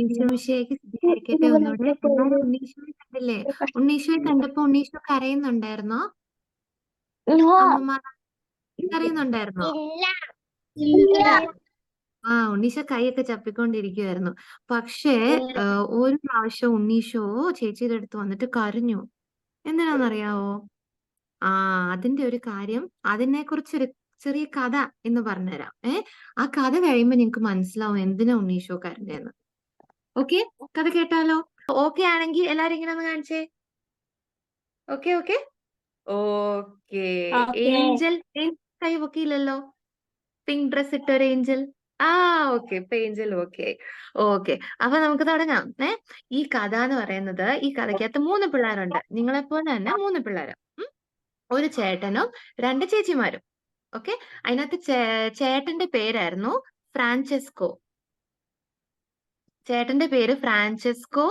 ഈശോമിശിഹായ്ക്ക് സ്തുതിയായിരിക്കട്ടെ ഒന്നുകൂടെ. എല്ലാവരും ഉണ്ണീശോയെ കണ്ടില്ലേ? ഉണ്ണീശോയെ കണ്ടപ്പോ ഉണ്ണീശോ കരയുന്നുണ്ടായിരുന്നോ? അമ്മമാർ കരയുന്നുണ്ടായിരുന്നോ? ആ ഉണ്ണീശ കൈയൊക്കെ ചപ്പിക്കൊണ്ടിരിക്കുവായിരുന്നു. പക്ഷേ ഒരു പ്രാവശ്യം ഉണ്ണീശോ ചേച്ചിയുടെ അടുത്ത് വന്നിട്ട് കരഞ്ഞു. എന്തിനാണെന്നറിയാവോ ആ അതിന്റെ ഒരു കാര്യം അതിനെ കുറിച്ചൊരു ചെറിയ കഥ എന്ന് പറഞ്ഞുതരാം. ഏ ആ കഥ കഴിയുമ്പോ നിങ്ങക്ക് മനസ്സിലാവും എന്തിനാ ഉണ്ണീശോ കരഞ്ഞെന്ന് ഓക്കെ? കഥ കേട്ടാലോ? ഓക്കെ ആണെങ്കിൽ എല്ലാരും ഇങ്ങനെ ഒന്ന് കാണിച്ചേ. Okay okay? Okay. Okay. Angel കൈ പൊക്കിയില്ലല്ലോ? പിങ്ക് ഡ്രസ് ഇട്ട ഒരു ഏഞ്ചൽ. ആ ഓക്കെ. പേഞ്ചൽ ഓക്കെ. ഓക്കെ. അപ്പൊ നമുക്ക് തുടങ്ങാം. ഏ? ഈ കഥ എന്ന് പറയുന്നത് ഈ കഥയ്ക്കകത്ത് മൂന്ന് പിള്ളേരുണ്ട്. നിങ്ങളെപ്പോലെ തന്നെ മൂന്ന് പിള്ളേര്. ഒരു ചേട്ടനും രണ്ട് ചേച്ചിമാരും. ഓക്കെ? അതിനകത്ത് ചേട്ടന്റെ പേരായിരുന്നു ഫ്രാൻചെസ്കോ ചേട്ടന്റെ പേര് ഫ്രാൻചെസ്കോ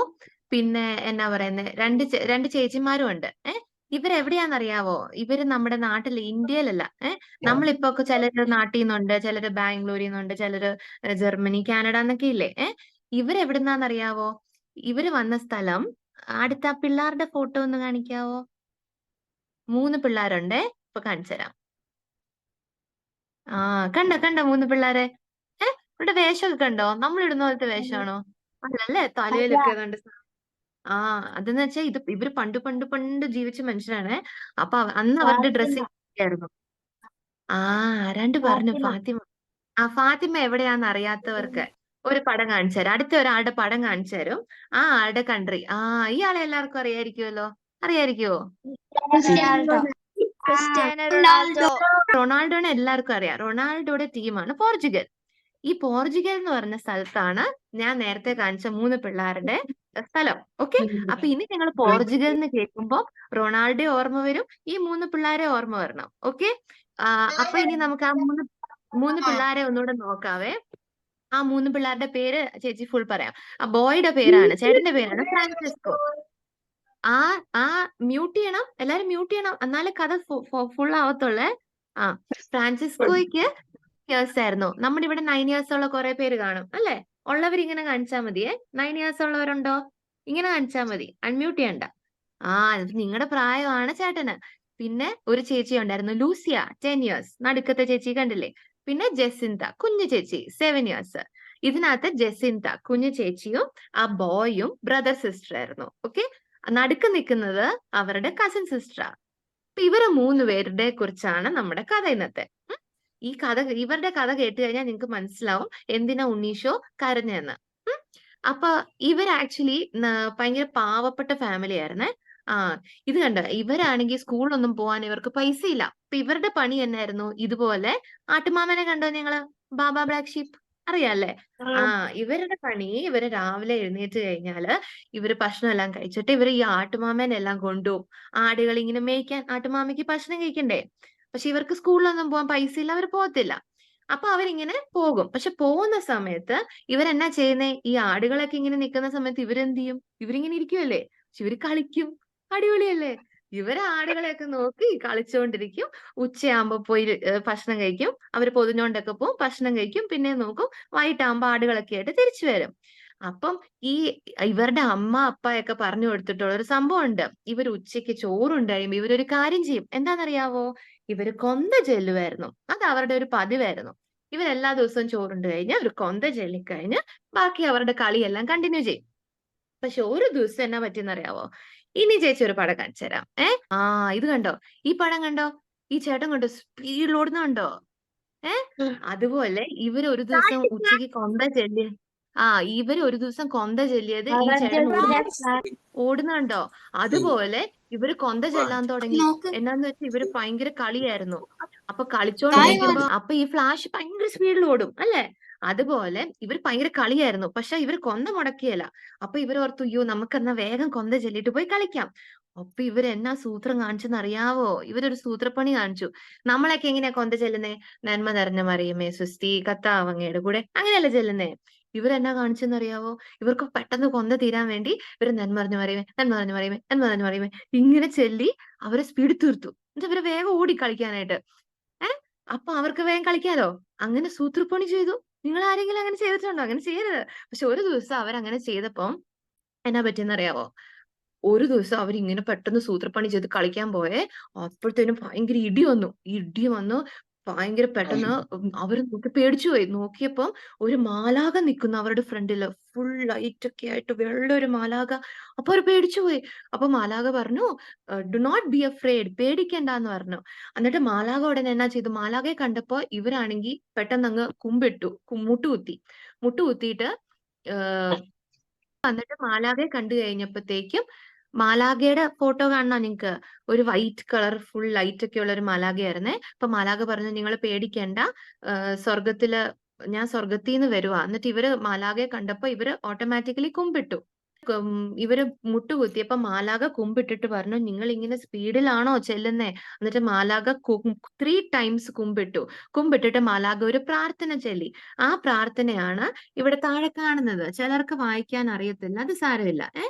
പിന്നെ എന്നാ പറയുന്നത് രണ്ട് രണ്ട് ചേച്ചിമാരും ഉണ്ട്. ഏഹ് ഇവരെവിടെയാന്നറിയാവോ? ഇവർ നമ്മുടെ നാട്ടിൽ ഇന്ത്യയിലല്ല. ഏഹ് നമ്മളിപ്പോ ഒക്കെ ചിലര് നാട്ടിൽ നിന്നുണ്ട് ചിലര് ബാംഗ്ലൂരിൽ നിന്നുണ്ട് ചിലര് ജർമ്മനി കാനഡ എന്നൊക്കെ ഇല്ലേ ഏഹ് ഇവരെവിടുന്നാന്നറിയാവോ? ഇവർ വന്ന സ്ഥലം അടുത്ത ആ പിള്ളേരുടെ ഫോട്ടോ ഒന്ന് കാണിക്കാവോ? മൂന്ന് പിള്ളേരുണ്ടേ? ഇപ്പൊ കാണിച്ചു തരാം. ആ കണ്ടോ കണ്ടോ മൂന്ന് പിള്ളേരെ. ഏഹ് ഇവിടെ വേഷമൊക്കെ കണ്ടോ? നമ്മളിടുന്ന പോലത്തെ വേഷമാണോ അല്ലല്ലേ? തലയിലൊക്കെ കണ്ട് ആ അതെന്ന് വെച്ചാ ഇത് ഇവർ പണ്ട് പണ്ട് പണ്ട് ജീവിച്ച മനുഷ്യരാണ്. അപ്പൊ അവ- അന്ന് അവരുടെ ഡ്രസ്സിംഗ് ആയിരുന്നു. ആ ആരാണ്ട് പറഞ്ഞു ഫാത്തിമ. ഫാത്തിമ. ആ ഫാത്തിമ എവിടെയാന്ന് അറിയാത്തവർക്ക് ഒരു പടം കാണിച്ചു തരാം. അടുത്ത ഒരാളുടെ പടം കാണിച്ചു തരും. ആ ആളുടെ കൺട്രി. ആ ഇയാളെ ആളെ എല്ലാവർക്കും അറിയായിരിക്കുമല്ലോ അറിയായിരിക്കുമോ റൊണാൾഡോനെ എല്ലാവർക്കും അറിയാം. റൊണാൾഡോയുടെ ടീമാണ് പോർച്ചുഗൽ. ഈ പോർച്ചുഗൽ എന്ന് പറഞ്ഞ സ്ഥലത്താണ് ഞാൻ നേരത്തെ കാണിച്ച മൂന്ന് പിള്ളേരുടെ സ്ഥലം. ഓക്കെ? അപ്പൊ ഇനി ഞങ്ങൾ പോർച്ചുഗൽ എന്ന് കേൾക്കുമ്പോൾ റൊണാൾഡോ ഓർമ്മ വരും ഈ മൂന്ന് പിള്ളേരെ ഓർമ്മ വരണം. ഓക്കെ? അപ്പൊ ഇനി നമുക്ക് ആ മൂന്ന് മൂന്ന് പിള്ളേരെ ഒന്നുകൂടെ നോക്കാവേ. ആ മൂന്ന് പിള്ളേരുടെ പേര് ചേച്ചി ഫുൾ പറയാം. ആ ബോയുടെ പേരാണ് ചേട്ടന്റെ പേരാണ് ഫ്രാൻസിസ്കോ. ആ ആ മ്യൂട്ട് ചെയ്യണം എല്ലാരും മ്യൂട്ട് ചെയ്യണം. എന്നാലേ കഥ ഫുൾ ആവത്തുള്ളേ. ആ ഫ്രാൻസിസ്കോയ്ക്ക് ഇയേഴ്സ് ആയിരുന്നു. നമ്മുടെ ഇവിടെ നയൻ ഇയേഴ്സ് ഉള്ള കുറെ പേര് കാണും അല്ലെ? ഉള്ളവർ ഇങ്ങനെ കാണിച്ചാൽ മതിയെ. നയൻ ഇയേഴ്സ് ഉള്ളവരുണ്ടോ? ഇങ്ങനെ കാണിച്ചാൽ മതി. അൺമ്യൂട്ട് ചെയ്യണ്ട. ആ നിങ്ങളുടെ പ്രായമാണ് ചേട്ടന്. പിന്നെ ഒരു ചേച്ചി ഉണ്ടായിരുന്നു ലൂസിയ ടെൻ ഇയേഴ്സ് നടുക്കത്തെ ചേച്ചി കണ്ടില്ലേ? പിന്നെ ജെസിന്ത കുഞ്ഞു ചേച്ചി സെവൻ ഇയേഴ്സ് ഇതിനകത്ത് ജെസിന്ത കുഞ്ഞു ചേച്ചിയും ആ ബോയും ബ്രദർ സിസ്റ്റർ ആയിരുന്നു. ഓക്കെ നടുക്ക് നിൽക്കുന്നത് അവരുടെ കസിൻ സിസ്റ്ററാ ഇവർ മൂന്ന് പേരുടെ കുറിച്ചാണ് നമ്മുടെ കഥ ഇന്നത്തെ. ഈ കഥ ഇവരുടെ കഥ കേട്ട് കഴിഞ്ഞാൽ നിങ്ങൾക്ക് മനസ്സിലാവും എന്തിനാ ഉണ്ണീഷോ കരഞ്ഞെന്ന്. അപ്പൊ ഇവർ ആക്ച്വലി ഭയങ്കര പാവപ്പെട്ട ഫാമിലി ആയിരുന്നേ. ആ ഇത് കണ്ട ഇവരാണെങ്കിൽ സ്കൂളിലൊന്നും പോവാൻ ഇവർക്ക് പൈസ ഇല്ല അപ്പൊ ഇവരുടെ പണി എന്നായിരുന്നു? ഇതുപോലെ ആട്ടുമാമനെ കണ്ടോ നിങ്ങൾ? ബാബ ബ്ലാക്ക് ഷീപ്പ് അറിയാല്ലേ? ആ. ഇവരുടെ പണി ഇവർ രാവിലെ എഴുന്നേറ്റ് കഴിഞ്ഞാൽ ഇവർ ഭക്ഷണം എല്ലാം കഴിച്ചിട്ട് ഇവർ ഈ ആട്ടുമാമേനെല്ലാം കൊണ്ടുപോകും ആടുകൾ ഇങ്ങനെ മേയ്ക്കാൻ ആട്ടുമാമയ്ക്ക് ഭക്ഷണം കഴിക്കണ്ടേ? പക്ഷെ ഇവർക്ക് സ്കൂളിലൊന്നും പോകാൻ പൈസ ഇല്ല അവർ പോകത്തില്ല. അപ്പൊ അവരിങ്ങനെ പോകും. പക്ഷെ പോകുന്ന സമയത്ത് ഇവരെന്നാ ചെയ്യുന്നേ? ഈ ആടുകളൊക്കെ ഇങ്ങനെ നിൽക്കുന്ന സമയത്ത് ഇവരെന്ത് ചെയ്യും ഇവരിങ്ങനെ ഇരിക്കുമല്ലേ പക്ഷെ ഇവർ കളിക്കും. അടിപൊളിയല്ലേ? ഇവർ ആടുകളെയൊക്കെ നോക്കി കളിച്ചുകൊണ്ടിരിക്കും ഉച്ചയാകുമ്പോ പോയി ഭക്ഷണം കഴിക്കും. അവർ പൊതിഞ്ഞോണ്ടൊക്കെ പോകും ഭക്ഷണം കഴിക്കും. പിന്നെ നോക്കും വൈകിട്ടാകുമ്പോ ആടുകളൊക്കെ ആയിട്ട് തിരിച്ചു വരും. അപ്പം ഈ ഇവരുടെ അമ്മ അപ്പയൊക്കെ പറഞ്ഞു കൊടുത്തിട്ടുള്ള ഒരു സംഭവം ഉണ്ട് ഇവർ ഉച്ചയ്ക്ക് ചോറുണ്ടായും ഇവരൊരു കാര്യം ചെയ്യും. എന്താണെന്നറിയാവോ? ഇവർ കൊന്ത ചെല്ലുമായിരുന്നു അത് അവരുടെ ഒരു പതിവായിരുന്നു. ഇവരെല്ലാ ദിവസവും ചോറുണ്ട് കഴിഞ്ഞ് ഒരു കൊന്ത ചെല്ലിക്കഴിഞ്ഞ് ബാക്കി അവരുടെ കളിയെല്ലാം കണ്ടിന്യൂ ചെയ്യും. പക്ഷെ ഒരു ദിവസം എന്നാ പറ്റിയെന്നറിയാവോ? ഇനി ചേച്ചി ഒരു പടം കാണിച്ചു തരാം. ഏ? ആ ഇത് കണ്ടോ? ഈ പടം കണ്ടോ? ഈ ചേട്ടൻ കണ്ടോ? കണ്ടോ? ഏ? അതുപോലെ ഇവർ ഒരു ദിവസം ഉച്ചയ്ക്ക് കൊന്ത ചെല്ലി ആ ഇവർ ഒരു ദിവസം കൊന്ത ചെല്ലിയത് ഈ ചേട്ടൻ ഓടി ഓടുന്നുണ്ടോ അതുപോലെ ഇവർ കൊന്ത ചെല്ലാൻ തുടങ്ങി. എന്നാന്ന് വെച്ചാൽ ഇവർ ഭയങ്കര കളിയായിരുന്നു. അപ്പൊ കളിച്ചോണ്ടിരിക്കുമ്പോ അപ്പൊ ഈ ഫ്ലാഷ് ഭയങ്കര സ്പീഡിൽ ഓടും അല്ലെ? അതുപോലെ ഇവർ ഭയങ്കര കളിയായിരുന്നു. പക്ഷെ ഇവർ കൊന്ത മുടക്കിയല്ല. അപ്പൊ ഇവർ ഓർത്തു അയ്യോ നമുക്കെന്നാ വേഗം കൊന്ത ചെല്ലിട്ട് പോയി കളിക്കാം. അപ്പൊ ഇവർ എന്നാ സൂത്രം കാണിച്ചെന്ന് അറിയാവോ? ഇവരൊരു സൂത്രപ്പണി കാണിച്ചു. നമ്മളൊക്കെ എങ്ങനെയാ കൊന്ത ചെല്ലുന്നേ? നന്മ നിറഞ്ഞ മറിയമേ സുസ്തി കത്താവങ്ങയുടെ കൂടെ അങ്ങനെയല്ലേ ചെല്ലുന്നേ? ഇവരെന്നാ കാണിച്ചെന്നറിയാവോ? ഇവർക്ക് പെട്ടെന്ന് കൊന്ന തീരാൻ വേണ്ടി ഇവർ നന്മറിഞ്ഞു പറയുമേ നന്മറിഞ്ഞു പറയുമേ നന്മറിഞ്ഞു പറയുമേ ഇങ്ങനെ ചെല്ലി അവരെ സ്പീഡ് തീർത്തു. എന്നിട്ട് അവരെ വേഗം ഓടി കളിക്കാനായിട്ട്. ഏഹ് അപ്പൊ അവർക്ക് വേഗം കളിക്കാലോ? അങ്ങനെ സൂത്രപ്പണി ചെയ്തു. നിങ്ങൾ ആരെങ്കിലും അങ്ങനെ ചെയ്തിട്ടുണ്ടോ? അങ്ങനെ ചെയ്യരുത്. പക്ഷെ ഒരു ദിവസം അവരങ്ങനെ ചെയ്തപ്പം എന്നാ പറ്റിയെന്നറിയാവോ? ഒരു ദിവസം അവരിങ്ങനെ പെട്ടെന്ന് സൂത്രപ്പണി ചെയ്ത് കളിക്കാൻ പോയെ. അപ്പോഴത്തേനും ഭയങ്കര ഇടി വന്നു. ഇടി വന്നു. ഭയങ്കര പെട്ടെന്ന് അവർ നോക്കി പേടിച്ചു പോയി. നോക്കിയപ്പം ഒരു മാലാക നിൽക്കുന്നു അവരുടെ ഫ്രണ്ടിൽ. ഫുൾ ലൈറ്റ് ഒക്കെ ആയിട്ട് വെള്ള ഒരു മാലാക അപ്പൊ അവർ പേടിച്ചു പോയി. അപ്പൊ മാലാക പറഞ്ഞു ഡു നോട്ട് ബി അഫ്രേഡ് പേടിക്കണ്ടെന്ന് പറഞ്ഞു. എന്നിട്ട് മാലാക ഉടനെ എന്നാ ചെയ്തു? മാലാകയെ കണ്ടപ്പോ ഇവരാണെങ്കിൽ പെട്ടെന്ന് അങ്ങ് കുമ്പിട്ടു മുട്ടുകുത്തി. മുട്ടുകുത്തിയിട്ട് ഏഹ് വന്നിട്ട് മാലാഖയെ കണ്ടു കഴിഞ്ഞപ്പോഴത്തേക്കും മാലാഖയുടെ ഫോട്ടോ കാണണോ നിങ്ങൾക്ക് ഒരു വൈറ്റ് കളർ ഫുൾ ലൈറ്റ് ഒക്കെ ഉള്ള ഒരു മാലാഗയായിരുന്നേ അപ്പൊ മാലാഗ പറഞ്ഞു നിങ്ങൾ പേടിക്കേണ്ട. സ്വർഗത്തിൽ ഞാൻ സ്വർഗത്തിൽ നിന്ന് വരുവാ. എന്നിട്ട് ഇവർ മാലാഗയെ കണ്ടപ്പോ ഇവർ ഓട്ടോമാറ്റിക്കലി കുമ്പിട്ടു. ഇവർ മുട്ടുകുത്തിയപ്പോ മാലാക കുമ്പിട്ടിട്ട് പറഞ്ഞു നിങ്ങൾ ഇങ്ങനെ സ്പീഡിലാണോ ചെല്ലുന്നേ? എന്നിട്ട് മാലാക ത്രീ ടൈംസ് കുമ്പിട്ടു. കുമ്പിട്ടിട്ട് മാലാക ഒരു പ്രാർത്ഥന ചൊല്ലി. ആ പ്രാർത്ഥനയാണ് ഇവിടെ താഴെ കാണുന്നത്. ചിലർക്ക് വായിക്കാൻ അറിയത്തില്ല. അത് സാരമില്ല. ഏ?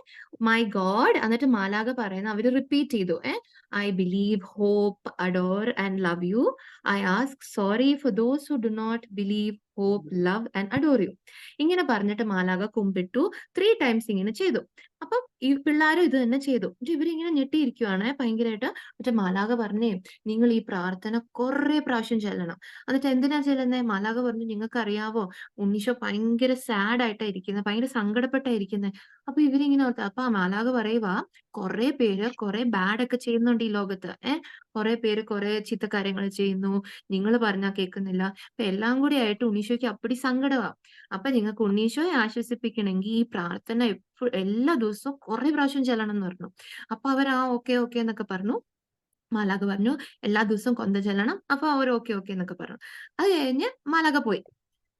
മൈ ഗോഡ് എന്നിട്ട് മാലാക പറയുന്ന. അവർ റിപ്പീറ്റ് ചെയ്തു. ഏ? I believe hope adore and love you I ask sorry for those who do not believe hope love and adore you ഇങ്ങനെ പറഞ്ഞിട്ട് മാലാഖ കുമ്പിട്ടു ത്രീ ടൈംസ് ഇങ്ങനെ ചെയ്തു. അപ്പം ഈ പിള്ളേരും ഇത് തന്നെ ചെയ്തു. എന്നിട്ട് ഇവരിങ്ങനെ ഞെട്ടിയിരിക്കുവാണ് ഭയങ്കരമായിട്ട് മറ്റേ മാലാഖ പറഞ്ഞേ നിങ്ങൾ ഈ പ്രാർത്ഥന കുറെ പ്രാവശ്യം ചെല്ലണം. എന്നിട്ട് എന്തിനാ ചെല്ലുന്നേ? മാലാഖ പറഞ്ഞു നിങ്ങൾക്ക് അറിയാവോ ഉണ്ണീശോ ഭയങ്കര സാഡ് ആയിട്ടാ ഇരിക്കുന്നത് ഭയങ്കര സങ്കടപ്പെട്ടായിരിക്കുന്നത് അപ്പൊ ഇവരിങ്ങനെ ഓർത്ത് അപ്പൊ ആ മാലാഖ പറയുവാ കുറെ പേര് കുറെ ബാഡ് ഒക്കെ ചെയ്യുന്നുണ്ട് ഈ ലോകത്ത്. ഏഹ് കുറെ പേര് കുറെ ചീത്ത കാര്യങ്ങൾ ചെയ്യുന്നു നിങ്ങൾ പറഞ്ഞാൽ കേൾക്കുന്നില്ല അപ്പൊ എല്ലാം കൂടി ആയിട്ട് ഉണ്ണീശോയ്ക്ക് അപ്പടി സങ്കടമാ അപ്പൊ നിങ്ങൾക്ക് ഉണ്ണീശോയെ ആശ്വസിപ്പിക്കണമെങ്കിൽ ഈ പ്രാർത്ഥന എല്ലാ ദിവസവും കുറെ പ്രാവശ്യം ചെല്ലണം എന്ന് പറഞ്ഞു. അപ്പൊ അവർ ആ ഓക്കെ ഓക്കെ എന്നൊക്കെ പറഞ്ഞു. മാലാഖ പറഞ്ഞു എല്ലാ ദിവസവും കൊന്ത ചെല്ലണം അപ്പൊ അവർ ഓക്കെ ഓക്കെ എന്നൊക്കെ പറഞ്ഞു. അത് കഴിഞ്ഞ് മാലാഖ പോയി.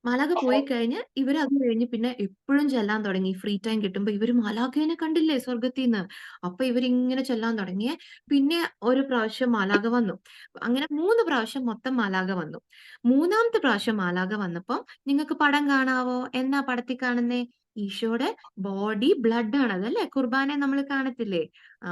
മാലാഖ പോയി കഴിഞ്ഞ് ഇവർ അത് കഴിഞ്ഞ് പിന്നെ എപ്പോഴും ചെല്ലാൻ തുടങ്ങി. ഫ്രീ ടൈം കിട്ടുമ്പോ ഇവർ മാലാഖേനെ കണ്ടില്ലേ സ്വർഗത്തിൽ നിന്ന് അപ്പൊ ഇവരിങ്ങനെ ചെല്ലാൻ തുടങ്ങിയ. പിന്നെ ഒരു പ്രാവശ്യം മാലാഖ വന്നു. അങ്ങനെ മൂന്ന് പ്രാവശ്യം മൊത്തം മാലാഖ വന്നു. മൂന്നാമത്തെ പ്രാവശ്യം മാലാഖ വന്നപ്പം നിങ്ങൾക്ക് പടം കാണാവോ? എന്നാ പടത്തിൽ കാണുന്നേ? ഈശോയുടെ ബോഡി ബ്ലഡ് ആണ് അതല്ലേ കുർബാന നമ്മൾ കാണത്തില്ലേ?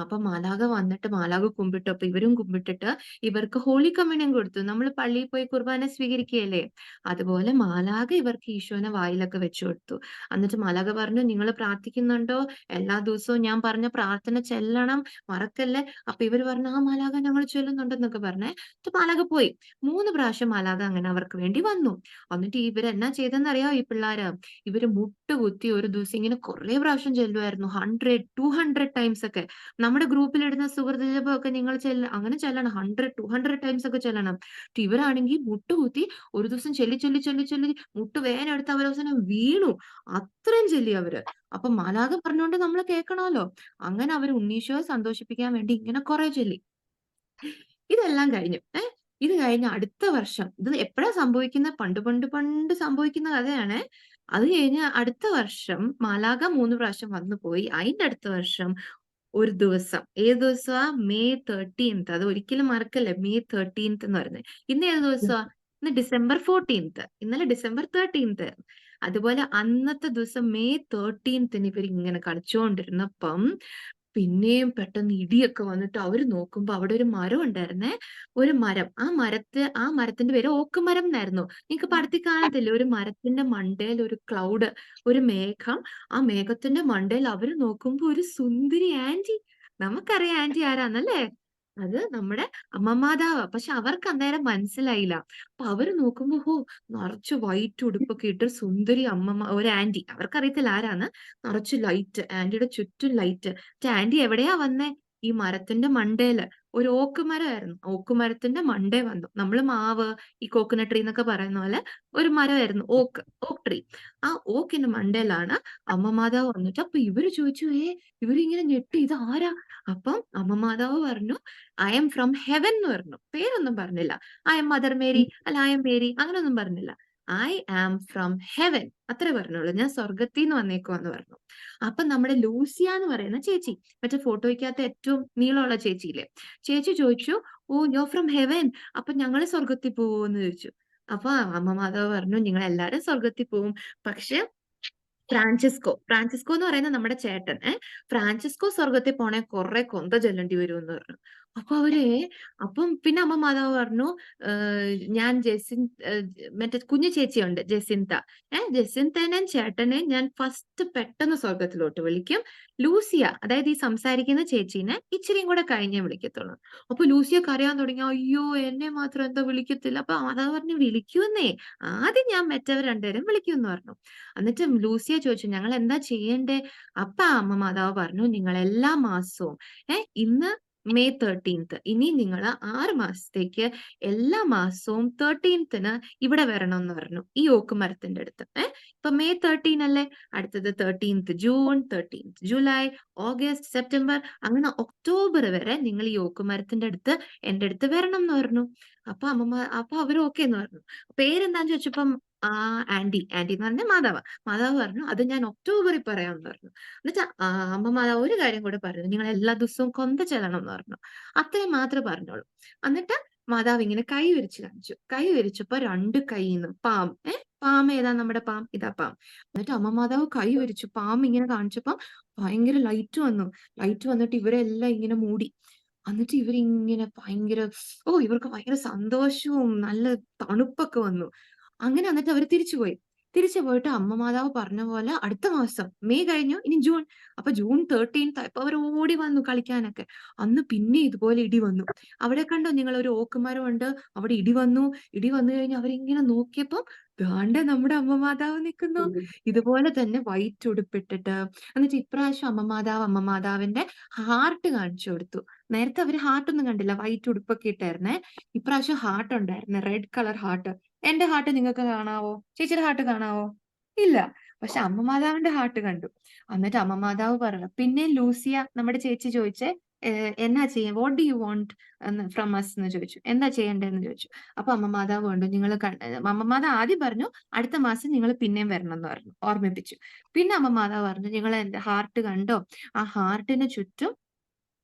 അപ്പൊ മാലാഖ വന്നിട്ട് മാലാഖ കുമ്പിട്ടു. അപ്പൊ ഇവരും കുമ്പിട്ടിട്ട് ഇവർക്ക് ഹോളി കമ്മ്യൂണിയം കൊടുത്തു. നമ്മൾ പള്ളിയിൽ പോയി കുർബാന സ്വീകരിക്കുകയല്ലേ? അതുപോലെ മാലാഖ ഇവർക്ക് ഈശോനെ വായിലൊക്കെ വെച്ചു കൊടുത്തു. എന്നിട്ട് മാലാഖ പറഞ്ഞു നിങ്ങൾ പ്രാർത്ഥിക്കുന്നുണ്ടോ? എല്ലാ ദിവസവും ഞാൻ പറഞ്ഞ പ്രാർത്ഥന ചെല്ലണം. മറക്കല്ലേ? അപ്പൊ ഇവർ പറഞ്ഞു ആ മാലാഖ ഞങ്ങൾ ചൊല്ലുന്നുണ്ടെന്നൊക്കെ പറഞ്ഞേ എന്നിട്ട് മാലാഖ പോയി. മൂന്ന് പ്രാവശ്യം മാലാഖ അങ്ങനെ അവർക്ക് വേണ്ടി വന്നു. എന്നിട്ട് ഇവരെന്നാ ചെയ്തെന്നറിയാമോ ഈ പിള്ളേര്? ഇവർ മുട്ടുകുത്തി ഒരു ദിവസം ഇങ്ങനെ കുറെ പ്രാവശ്യം ചെല്ലുമായിരുന്നു ഹൺഡ്രഡ് ടു ഹൺഡ്രഡ് ടൈംസ് ഒക്കെ. നമ്മുടെ ഗ്രൂപ്പിൽ ഇടുന്ന സുഹൃത്ത് ഒക്കെ നിങ്ങൾ ചെല്ല അങ്ങനെ ചെല്ലണം. ഹൺഡ്രഡ് ടു ഹൺഡ്രഡ് ടൈംസ് ഒക്കെ ചെല്ലണം. ഇവരാണെങ്കിൽ മുട്ടുകുത്തി ഒരു ദിവസം ചൊല്ലി ചൊല്ലി ചൊല്ലി ചൊല്ലി മുട്ട് വേനെടുത്ത് അവർ അവസാനം വീണു. അത്രയും ചൊല്ലി അവർ. അപ്പൊ മാലാഖ പറഞ്ഞുകൊണ്ട് നമ്മൾ കേൾക്കണമല്ലോ അങ്ങനെ അവർ ഉണ്ണീശോയെ സന്തോഷിപ്പിക്കാൻ വേണ്ടി ഇങ്ങനെ കുറെ ചൊല്ലി. ഇതെല്ലാം കഴിഞ്ഞു. ഏഹ് ഇത് കഴിഞ്ഞ അടുത്ത വർഷം. ഇത് എപ്പോഴാ സംഭവിക്കുന്ന? പണ്ട് പണ്ട് പണ്ട് സംഭവിക്കുന്ന കഥയാണ്. അത് കഴിഞ്ഞ് അടുത്ത വർഷം മാലാഖ മൂന്ന് പ്രാവശ്യം വന്നു പോയി. അതിന്റെ അടുത്ത വർഷം ഒരു ദിവസം. ഏത് ദിവസമാ മെയ് തേർട്ടീൻത്ത് അത് ഒരിക്കലും മറക്കല്ലേ? മെയ് തേർട്ടീൻത്ത് എന്ന് പറയുന്നത്. ഇന്ന് ഏത് ദിവസമാ ഇന്ന് ഡിസംബർ ഫോർട്ടീൻത്ത് ഇന്നലെ ഡിസംബർ തേർട്ടീൻത്ത് അതുപോലെ അന്നത്തെ ദിവസം മെയ് തേർട്ടീൻത്തിന് ഇവർ ഇങ്ങനെ കളിച്ചുകൊണ്ടിരുന്നപ്പം പിന്നെയും പെട്ടെന്ന് ഇടിയൊക്കെ വന്നിട്ട് അവർ നോക്കുമ്പോൾ അവിടെ ഒരു മരം ഉണ്ടായിരുന്നേ. ഒരു മരം. ആ മരത്ത് ആ മരത്തിന്റെ പേര് ഓക്കുമരം എന്നായിരുന്നു. നിങ്ങക്ക് പടത്തിൽ കാണത്തില്ലേ? ഒരു മരത്തിന്റെ മണ്ടയിൽ ഒരു ക്ലൗഡ് ഒരു മേഘം. ആ മേഘത്തിന്റെ മണ്ടയിൽ അവർ നോക്കുമ്പോൾ ഒരു സുന്ദരി ആന്റി നമുക്കറിയാം ആന്റി ആരാന്നല്ലേ? അത് നമ്മുടെ അമ്മമാതാവാ. പക്ഷെ അവർക്ക് അന്നേരം മനസ്സിലായില്ല. അപ്പൊ അവർ നോക്കുമ്പോ ഹോ നിറച്ച് വൈറ്റ് ഉടുപ്പൊക്കെ ഇട്ട് സുന്ദരി അമ്മമ്മ ഒരു ആന്റി അവർക്കറിയത്തില്ല ആരാന്ന് നിറച്ച് ലൈറ്റ് ആന്റിയുടെ ചുറ്റും ലൈറ്റ് ആന്റി എവിടെയാ വന്നേ? ഈ മരത്തിന്റെ മണ്ടയിൽ ഒരു ഓക്ക് മരമായിരുന്നു ഓക്ക് മരത്തിന്റെ മണ്ടേ വന്നു. നമ്മൾ മാവ് ഈ കോക്കനട്ട് ട്രീ എന്നൊക്കെ പറയുന്ന പോലെ ഒരു മരമായിരുന്നു. ഓക്ക് ഓക്ക് ട്രീ ആ ഓക്കിന്റെ മണ്ടയിലാണ് അമ്മ മാതാവ് വന്നിട്ട് അപ്പൊ ഇവർ ചോദിച്ചു ഏ ഇവരിങ്ങനെ ഞെട്ടി. ഇത് ആരാ? അപ്പം അമ്മ മാതാവ് പറഞ്ഞു ഐ എം ഫ്രം ഹെവൻ എന്ന് പറഞ്ഞു. പേരൊന്നും പറഞ്ഞില്ല. ഐ എം മദർ മേരി അല്ല ഐ എം മേരി അങ്ങനൊന്നും പറഞ്ഞില്ല. ഐ ആം ഫ്രം ഹെവൻ അത്ര പറഞ്ഞുള്ളൂ. ഞാൻ സ്വർഗത്തിൽ നിന്ന് വന്നേക്കുവാന്ന് പറഞ്ഞു. അപ്പൊ നമ്മുടെ ലൂസിയ എന്ന് പറയുന്ന ചേച്ചി മറ്റേ ഫോട്ടോയ്ക്കകത്ത് ഏറ്റവും നീളമുള്ള ചേച്ചിയില്ലേ? ചേച്ചി ചോദിച്ചു ഓ യോ ഫ്രം ഹെവൻ അപ്പൊ ഞങ്ങൾ സ്വർഗത്തിൽ പോവോന്ന് ചോദിച്ചു. അപ്പൊ അമ്മ മാതാവ് പറഞ്ഞു നിങ്ങൾ എല്ലാരും സ്വർഗത്തിൽ പോവും. പക്ഷെ ഫ്രാൻസിസ്കോ ഫ്രാൻസിസ്കോ എന്ന് പറയുന്ന നമ്മുടെ ചേട്ടൻ ഫ്രാൻസിസ്കോ സ്വർഗത്തിൽ പോണേ കുറെ കൊന്ത ചെല്ലേണ്ടി വരും എന്ന് പറഞ്ഞു. അപ്പൊ അവർ അപ്പം പിന്നെ അമ്മ മാതാവ് പറഞ്ഞു "ഏഹ് ഞാൻ ജെസിൻ മറ്റേ കുഞ്ഞു ചേച്ചിയുണ്ട് ജെസിന്ത. ഏഹ് ജെസിന്തനെയും ചേട്ടനെയും ഞാൻ ഫസ്റ്റ് പെട്ടെന്ന് സ്വർഗത്തിലോട്ട് വിളിക്കും. ലൂസിയ അതായത് ഈ സംസാരിക്കുന്ന ചേച്ചീനെ ഇച്ചിരിയും കൂടെ കഴിഞ്ഞേ വിളിക്കത്തുള്ളൂ. അപ്പൊ ലൂസിയൊക്കെ അറിയാൻ തുടങ്ങി അയ്യോ എന്നെ മാത്രം എന്താ വിളിക്കത്തില്ല? അപ്പൊ മാതാവ് പറഞ്ഞു വിളിക്കൂന്നേ. ആദ്യം ഞാൻ മറ്റവർ രണ്ടുപേരും വിളിക്കുമെന്ന് പറഞ്ഞു. എന്നിട്ട് ലൂസിയ ചോദിച്ചു ഞങ്ങൾ എന്താ ചെയ്യണ്ടേ? അപ്പ അമ്മ മാതാവ് പറഞ്ഞു നിങ്ങൾ എല്ലാ മാസവും ഏഹ് ഇന്ന് മെയ് തേർട്ടീൻത്ത് ഇനി നിങ്ങൾ ആറ് മാസത്തേക്ക് എല്ലാ മാസവും തേർട്ടീൻത്തിന് ഇവിടെ വരണം എന്ന് പറഞ്ഞു ഈ ഓക്ക് മരത്തിന്റെ അടുത്ത്. ഏഹ് ഇപ്പൊ മെയ് തേർട്ടീൻ അല്ലേ? അടുത്തത് thirteenth June thirteenth July August September അങ്ങനെ ഒക്ടോബർ വരെ നിങ്ങൾ ഈ ഓക്ക് മരത്തിന്റെ അടുത്ത് എന്റെ അടുത്ത് വരണം എന്ന് പറഞ്ഞു. അപ്പൊ അമ്മമ്മ അപ്പൊ അവർ ഓക്കെ എന്ന് പറഞ്ഞു. പേരെന്താന്ന് ചോദിച്ചപ്പം ആ ആന്റി ആന്റി എന്ന് പറഞ്ഞ മാതാവ്. മാതാവ് പറഞ്ഞു അത് ഞാൻ ഒക്ടോബറിൽ പറയാമെന്ന് പറഞ്ഞു. എന്നുവെച്ചാ അമ്മ മാതാവ് ഒരു കാര്യം കൂടെ പറഞ്ഞു നിങ്ങൾ എല്ലാ ദിവസവും കൊന്ത ചെല്ലണം എന്ന് പറഞ്ഞു. അത്രയും മാത്രമേ പറഞ്ഞോളൂ. എന്നിട്ട് മാതാവ് ഇങ്ങനെ കൈ വിരിച്ചു കാണിച്ചു. കൈ വിരിച്ചപ്പോ രണ്ട് കൈന്ന് പാം ഏ പാം ഏതാ നമ്മുടെ പാം? ഇതാ പാം. എന്നിട്ട് അമ്മ മാതാവ് കൈ വിരിച്ചു പാം ഇങ്ങനെ കാണിച്ചപ്പോ ഭയങ്കര ലൈറ്റ് വന്നു. ലൈറ്റ് വന്നിട്ട് ഇവരെല്ലാം ഇങ്ങനെ മൂടി. എന്നിട്ട് ഇവരിങ്ങനെ ഭയങ്കര ഓ ഇവർക്ക് ഭയങ്കര സന്തോഷവും നല്ല തണുപ്പൊക്കെ വന്നു. അങ്ങനെ എന്നിട്ട് അവർ തിരിച്ചുപോയി തിരിച്ചു പോയിട്ട് അമ്മ മാതാവ് പറഞ്ഞ പോലെ അടുത്ത മാസം മെയ് കഴിഞ്ഞു ഇനി ജൂൺ. അപ്പൊ ജൂൺ തേർട്ടീൻത്ത് അപ്പൊ അവർ ഓടി വന്നു കളിക്കാനൊക്കെ. അന്ന് പിന്നെ ഇതുപോലെ ഇടി വന്നു. അവിടെ കണ്ടോ നിങ്ങൾ ഒരു ഓക്കുമരം ഉണ്ട് അവിടെ ഇടി വന്നു. ഇടി വന്നു കഴിഞ്ഞ് അവരിങ്ങനെ നോക്കിയപ്പം ദാണ്ടെ നമ്മുടെ അമ്മ മാതാവ് നിൽക്കുന്നു. ഇതുപോലെ തന്നെ വൈറ്റ് ഉടുപ്പിട്ടിട്ട് എന്നിട്ട് ഇപ്രാവശ്യം അമ്മ മാതാവ് അമ്മ മാതാവിന്റെ ഹാർട്ട് കാണിച്ചു കൊടുത്തു. നേരത്തെ അവർ ഹാർട്ട് ഒന്നും കണ്ടില്ല വൈറ്റ് ഉടുപ്പൊക്കെ ഇട്ടായിരുന്നേ. ഇപ്രാവശ്യം ഹാർട്ട് ഉണ്ടായിരുന്നു റെഡ് കളർ ഹാർട്ട് എന്റെ ഹാർട്ട് നിങ്ങൾക്ക് കാണാവോ? ചേച്ചിയുടെ ഹാർട്ട് കാണാവോ? ഇല്ല. പക്ഷെ അമ്മ മാതാവിന്റെ ഹാർട്ട് കണ്ടു. എന്നിട്ട് അമ്മ മാതാവ് പറഞ്ഞു പിന്നെ ലൂസിയ നമ്മുടെ ചേച്ചി ചോദിച്ചേ "ഏഹ് എന്നാ ചെയ്യാൻ what do you want from us എന്ന് ചോദിച്ചു. എന്താ ചെയ്യേണ്ടതെന്ന്? ചോദിച്ചു. അപ്പൊ അമ്മ മാതാവ് കണ്ടു നിങ്ങൾ അമ്മ മാതാവ് ആദ്യം പറഞ്ഞു അടുത്ത മാസം നിങ്ങൾ പിന്നെയും വരണം എന്ന് പറഞ്ഞു ഓർമ്മിപ്പിച്ചു. പിന്നെ അമ്മ മാതാവ് പറഞ്ഞു നിങ്ങൾ എന്റെ ഹാർട്ട് കണ്ടോ? ആ ഹാർട്ടിന് ചുറ്റും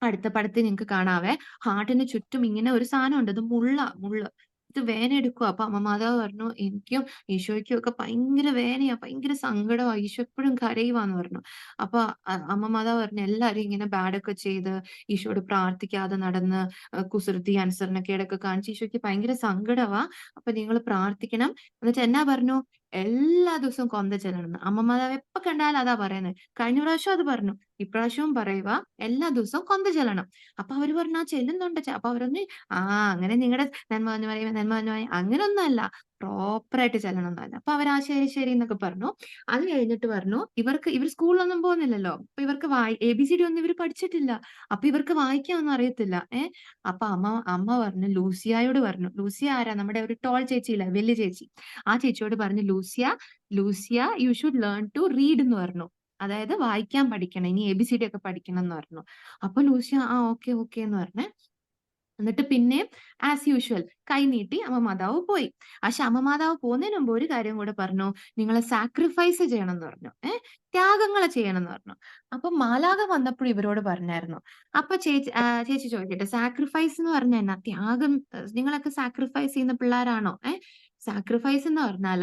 അടുത്ത പടത്തിൽ നിങ്ങൾക്ക് കാണാവേ. ഹാർട്ടിന് ചുറ്റും ഇങ്ങനെ ഒരു സാധനം ഉണ്ട്. അത് മുള്ള മുള്ള് ഇത് വേന എടുക്കുക അപ്പൊ അമ്മ മാതാവ് പറഞ്ഞു എനിക്കും ഈശോയ്ക്കും ഒക്കെ ഭയങ്കര വേനയാ. ഭയങ്കര സങ്കടമാ. ഈശോ എപ്പോഴും കരയുവാന്ന് പറഞ്ഞു. അപ്പൊ അ- അമ്മ മാതാവ് പറഞ്ഞു എല്ലാരും ഇങ്ങനെ ബാഡൊക്കെ ചെയ്ത് ഈശോയോട് പ്രാർത്ഥിക്കാതെ നടന്ന് കുസൃതി അനുസരണക്കേടൊക്കെ കാണിച്ച് ഈശോയ്ക്ക് ഭയങ്കര സങ്കടവാ. അപ്പൊ നിങ്ങൾ പ്രാർത്ഥിക്കണം. എന്നിട്ട് എന്നാ പറഞ്ഞു? എല്ലാ ദിവസവും കൊന്ത ചെല്ലണം. അമ്മമാതാവ് എപ്പോ കണ്ടാലും അതാ പറയുന്നത് കഴിഞ്ഞ പ്രാവശ്യം അത് പറഞ്ഞു. ഇപ്രാവശ്യവും പറയുക എല്ലാ ദിവസവും കൊന്ത ചെല്ലണം. അപ്പൊ അവർ പറഞ്ഞു ആ ചെല്ലുന്നുണ്ട്. ചെ-" അപ്പൊ അവരൊന്ന് ആ അങ്ങനെ നിങ്ങളുടെ നന്മ എന്ന് പറയുമ്പോ നന്മ എന്ന് പറയും പ്രോപ്പർ ആയിട്ട് ചെല്ലണം എന്നല്ല അപ്പൊ അവർ ആ ശരി ശരി എന്നൊക്കെ പറഞ്ഞു. അത് കഴിഞ്ഞിട്ട് പറഞ്ഞു ഇവർക്ക് ഇവർ സ്കൂളിലൊന്നും പോകുന്നില്ലല്ലോ. അപ്പൊ ഇവർക്ക് വായി എ ബി സി ഡി ഒന്നും ഇവർ പഠിച്ചിട്ടില്ല. അപ്പൊ ഇവർക്ക് വായിക്കാനൊന്നും അറിയത്തില്ല. ഏ? അപ്പൊ അമ്മ അമ്മ പറഞ്ഞു ലൂസിയായോട് പറഞ്ഞു. ലൂസിയ ആരാ? നമ്മുടെ ഒരു ടോൾ ചേച്ചിയില്ല വലിയ ചേച്ചി. ആ ചേച്ചിയോട് പറഞ്ഞു Lucia Lucia you should learn to read എന്ന് പറഞ്ഞു. അതായത് വായിക്കാൻ പഠിക്കണം. ഇനി എ ബി സി ഡി ഒക്കെ പഠിക്കണം എന്ന് പറഞ്ഞു. അപ്പൊ ലൂസിയ ആ ഓക്കെ ഓക്കെ എന്ന് പറഞ്ഞേ എന്നിട്ട് പിന്നെ ആസ് യൂഷ്വൽ കൈ നീട്ടി അമ്മ മാതാവ് പോയി. പക്ഷെ അമ്മ മാതാവ് പോകുന്നതിന് മുമ്പ് ഒരു കാര്യം കൂടെ പറഞ്ഞു. നിങ്ങളെ സാക്രിഫൈസ് ചെയ്യണം എന്ന് പറഞ്ഞു. ഏഹ് ത്യാഗങ്ങൾ ചെയ്യണം എന്ന് പറഞ്ഞു. അപ്പൊ മാലാക വന്നപ്പോൾ ഇവരോട് പറഞ്ഞായിരുന്നു. അപ്പൊ ചേച്ചി ചേച്ചി ചോദിക്കട്ടെ സാക്രിഫൈസ് എന്ന് പറഞ്ഞാൽ എന്നാ? ത്യാഗം നിങ്ങളൊക്കെ സാക്രിഫൈസ് ചെയ്യുന്ന പിള്ളേരാണോ? ഏഹ് സാക്രിഫൈസ് എന്ന് പറഞ്ഞാൽ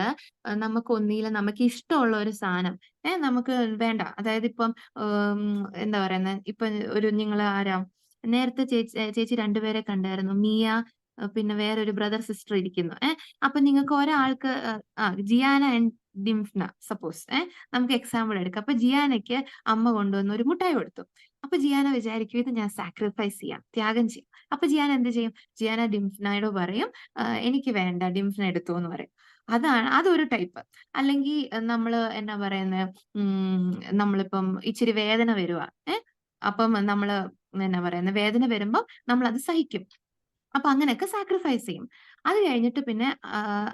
നമുക്ക് ഒന്നിയില്ല നമുക്ക് ഇഷ്ടമുള്ള ഒരു സാധനം. ഏഹ് നമുക്ക് വേണ്ട. അതായത് ഇപ്പം എന്താ പറയുന്നത് ഇപ്പൊ ഒരു നിങ്ങൾ ആരാ? നേരത്തെ ചേച്ചി ചേച്ചി രണ്ടുപേരെ കണ്ടായിരുന്നു. മിയ പിന്നെ വേറൊരു ബ്രദർ സിസ്റ്റർ ഇരിക്കുന്നു. ഏഹ് അപ്പൊ നിങ്ങൾക്ക് ഒരാൾക്ക് ജിയാന ആൻഡ് ഡിംഫ്ന സപ്പോസ് ഏഹ് നമുക്ക് എക്സാമ്പിൾ എടുക്കാം. അപ്പൊ ജിയാനയ്ക്ക് അമ്മ കൊണ്ടുവന്ന ഒരു മുട്ടായി കൊടുത്തു. അപ്പൊ ജിയാന വിചാരിക്കും ഇത് ഞാൻ സാക്രിഫൈസ് ചെയ്യാം ത്യാഗം ചെയ്യാം. അപ്പൊ ജിയാന എന്ത് ചെയ്യും? ജിയാന ഡിംഫ്നയോട് പറയും എനിക്ക് വേണ്ട ഡിംഫ്ന എടുത്തു എന്ന് പറയും. അതാണ് അതൊരു ടൈപ്പ് അല്ലെങ്കിൽ നമ്മൾ എന്നാ പറയുന്നത് നമ്മളിപ്പം ഇച്ചിരി വേദന വരുവാ ഏഹ് അപ്പം നമ്മൾ എന്നാ പറയുന്നത് വേദന വരുമ്പോൾ നമ്മൾ അത് സഹിക്കും. അപ്പൊ അങ്ങനെയൊക്കെ സാക്രിഫൈസ് ചെയ്യും. അത് കഴിഞ്ഞിട്ട് പിന്നെ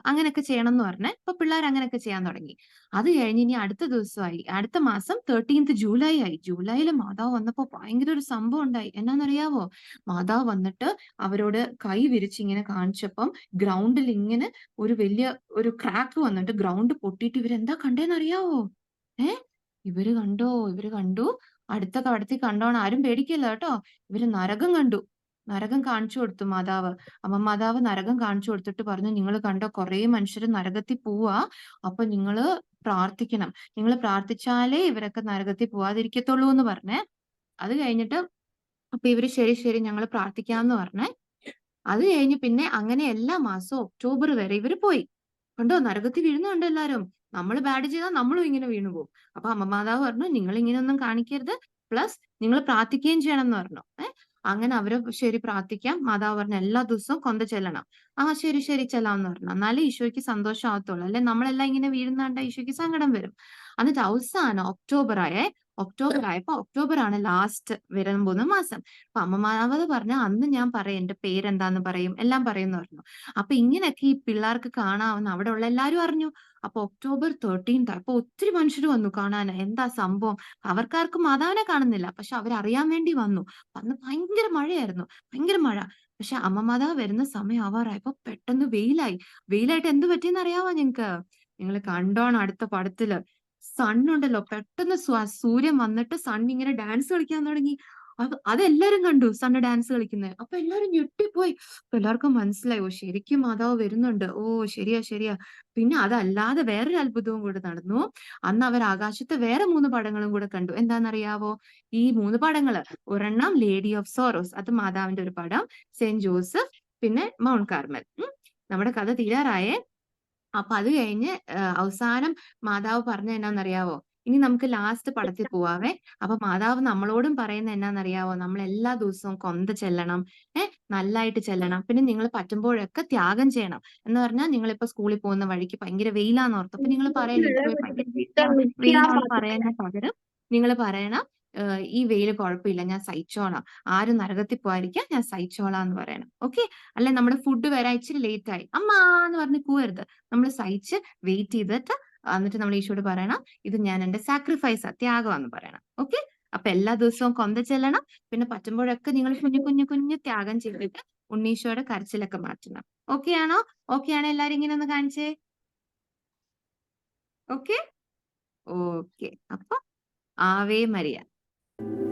അങ്ങനെയൊക്കെ ചെയ്യണം എന്ന് പറഞ്ഞ് ഇപ്പൊ പിള്ളേർ അങ്ങനെയൊക്കെ ചെയ്യാൻ തുടങ്ങി. അത് കഴിഞ്ഞ് ഇനി അടുത്ത ദിവസമായി അടുത്ത മാസം തേർട്ടീൻത്ത് ജൂലൈ ആയി. ജൂലൈയിൽ മാതാവ് വന്നപ്പോ ഭയങ്കര ഒരു സംഭവം ഉണ്ടായി. എന്നാന്നറിയാവോ? മാതാവ് വന്നിട്ട് അവരോട് കൈ വിരിച്ച് ഇങ്ങനെ കാണിച്ചപ്പം ഗ്രൗണ്ടിൽ ഇങ്ങനെ ഒരു വലിയ ഒരു ക്രാക്ക് വന്നിട്ട് ഗ്രൗണ്ട് പൊട്ടിയിട്ട് ഇവരെന്താ കണ്ടേന്നറിയാവോ? ഏ? ഇവർ കണ്ടോ? ഇവർ കണ്ടു. അടുത്ത കടത്തി കണ്ടോണം. ആരും പേടിക്കില്ല കേട്ടോ. ഇവർ നരകം കണ്ടു. നരകം കാണിച്ചു കൊടുത്തു മാതാവ്. അമ്മ മാതാവ് നരകം കാണിച്ചു കൊടുത്തിട്ട് പറഞ്ഞു നിങ്ങൾ കണ്ടോ കുറേ മനുഷ്യർ നരകത്തിൽ പോവാ. അപ്പൊ നിങ്ങൾ പ്രാർത്ഥിക്കണം. നിങ്ങൾ പ്രാർത്ഥിച്ചാലേ ഇവരൊക്കെ നരകത്തിൽ പോവാതിരിക്കത്തുള്ളൂ എന്ന് പറഞ്ഞേ. അത് കഴിഞ്ഞിട്ട് അപ്പൊ ഇവർ ശരി ശരി ഞങ്ങൾ പ്രാർത്ഥിക്കാന്ന് പറഞ്ഞേ. അത് കഴിഞ്ഞ് പിന്നെ അങ്ങനെ എല്ലാ മാസവും ഒക്ടോബർ വരെ ഇവർ പോയി. കണ്ടോ നരകത്തിൽ വീഴുന്നുണ്ട് എല്ലാരും. നമ്മൾ ബാഡ് ചെയ്താൽ നമ്മളും ഇങ്ങനെ വീണു പോകും. അപ്പൊ അമ്മ മാതാവ് പറഞ്ഞു നിങ്ങൾ ഇങ്ങനെയൊന്നും കാണിക്കരുത്. പ്ലസ് നിങ്ങൾ പ്രാർത്ഥിക്കുകയും ചെയ്യണം എന്ന് പറഞ്ഞു അങ്ങനെ അവരെ ശരി പ്രാർത്ഥിക്കാം. മാതാവ് പറഞ്ഞു എല്ലാ ദിവസവും കൊന്ത ചെല്ലണം. ആ ശരി ശരി ചെല്ലാന്ന് പറഞ്ഞു. എന്നാലേ ഈശോയ്ക്ക് സന്തോഷമാകത്തുള്ളൂ അല്ലെ? നമ്മളെല്ലാം ഇങ്ങനെ വീഴുന്നാണ്ട ഈശോയ്ക്ക് സങ്കടം വരും. എന്നിട്ട് അവസാനം ഒക്ടോബർ ആയേ ഒക്ടോബർ ആയപ്പോ ഒക്ടോബർ ആണ് ലാസ്റ്റ് വരാൻ പോകുന്ന മാസം. അപ്പൊ അമ്മമാവത് പറഞ്ഞ അന്ന് ഞാൻ പറയും എന്റെ പേരെന്താന്ന് പറയും? എല്ലാം പറയുന്നു പറഞ്ഞു. അപ്പൊ ഇങ്ങനെയൊക്കെ ഈ പിള്ളേർക്ക് കാണാവുന്ന അവിടെ ഉള്ള എല്ലാരും അറിഞ്ഞു. അപ്പൊ ഒക്ടോബർ തേർട്ടീൻത്ത് അപ്പൊ ഒത്തിരി മനുഷ്യർ വന്നു കാണാൻ. എന്താ സംഭവം? അവർക്കാർക്ക് മാതാവിനെ കാണുന്നില്ല. പക്ഷെ അവരറിയാൻ വേണ്ടി വന്നു. അന്ന് ഭയങ്കര മഴയായിരുന്നു. ഭയങ്കര മഴ. പക്ഷെ അമ്മ മാതാവ് വരുന്ന സമയം ആവാറായപ്പോ പെട്ടെന്ന് വെയിലായി. വെയിലായിട്ട് എന്ത് പറ്റിയെന്ന് അറിയാവോ നിങ്ങക്ക് നിങ്ങൾ കണ്ടോണം അടുത്ത പടത്തിൽ. സൺ ഉണ്ടല്ലോ പെട്ടെന്ന് സൂര്യൻ വന്നിട്ട് സൺ ഇങ്ങനെ ഡാൻസ് കളിക്കാൻ തുടങ്ങി. അത് അതെല്ലാരും കണ്ടു സണ്ണ് ഡാൻസ് കളിക്കുന്നത് അപ്പൊ എല്ലാരും ഞെട്ടിപ്പോയി. അപ്പൊ എല്ലാവർക്കും മനസ്സിലായി. ഓ ശരിക്കും മാതാവ് വരുന്നുണ്ട്. ഓ ശരിയാ ശരിയാ. പിന്നെ അതല്ലാതെ വേറൊരു അത്ഭുതവും കൂടെ നടന്നു. അന്ന് അവർ ആകാശത്ത് വേറെ മൂന്ന് പടങ്ങളും കൂടെ കണ്ടു. എന്താണെന്നറിയാവോ ഈ മൂന്ന് പടങ്ങൾ. ഒരെണ്ണം ലേഡി ഓഫ് സോറോസ് അത് മാതാവിന്റെ ഒരു പടം. സെന്റ് ജോസഫ് പിന്നെ മൗണ്ട് കാർമൽ നമ്മുടെ കഥ തീരാറായേ. അപ്പൊ അത് കഴിഞ്ഞ് അവസാനം മാതാവ് പറഞ്ഞ എന്നാന്നറിയാവോ? ഇനി നമുക്ക് ലാസ്റ്റ് പടത്തിൽ പോവാവേ. അപ്പൊ മാതാവ് നമ്മളോടും പറയുന്ന എന്നാന്നറിയാവോ? നമ്മൾ എല്ലാ ദിവസവും കൊന്ത ചെല്ലണം ഏഹ് നല്ലായിട്ട് ചെല്ലണം. പിന്നെ നിങ്ങൾ പറ്റുമ്പോഴൊക്കെ ത്യാഗം ചെയ്യണം. എന്ന് പറഞ്ഞാൽ നിങ്ങൾ ഇപ്പൊ സ്കൂളിൽ പോകുന്ന വഴിക്ക് ഭയങ്കര വെയിലാന്ന് ഓർത്തപ്പോ നിങ്ങൾ പറയണം "ഈശോയെ, ഭയങ്കര വെയിലാണ് വെയിലാണ് പറയുന്ന പകരം നിങ്ങൾ പറയണം "ഏഹ് ഈ വെയിൽ കുഴപ്പമില്ല. ഞാൻ സഹിച്ചോളാം. ആരും നരകത്തിൽ പോകാതിരിക്കാൻ ഞാൻ സഹിച്ചോളാം എന്ന് പറയണം. ഓക്കെ? അല്ലെ? നമ്മുടെ ഫുഡ് വരാൻ ഇച്ചിരി ലേറ്റ് ആയി. അമ്മ എന്ന് പറഞ്ഞ് കൂവരുത്. നമ്മൾ സഹിച്ച് വെയിറ്റ് ചെയ്തിട്ട് എന്നിട്ട് നമ്മൾ ഈശോട് പറയണം ഇത് ഞാൻ എന്റെ സാക്രിഫൈസ് ത്യാഗമാന്ന് പറയണം. ഓക്കെ? അപ്പൊ എല്ലാ ദിവസവും കൊന്ത ചെല്ലണം. പിന്നെ പറ്റുമ്പോഴൊക്കെ നിങ്ങൾ കുഞ്ഞു കുഞ്ഞു കുഞ്ഞു ത്യാഗം ചെയ്തിട്ട് ഉണ്ണീശോയുടെ കരച്ചിലൊക്കെ മാറ്റണം. ഓക്കെ ആണോ? ഓക്കെ ആണോ എല്ലാരും ഇങ്ങനെ ഒന്ന് കാണിച്ചേ? ഓക്കെ? ഓക്കെ. അപ്പൊ ആവേ മരിയ. you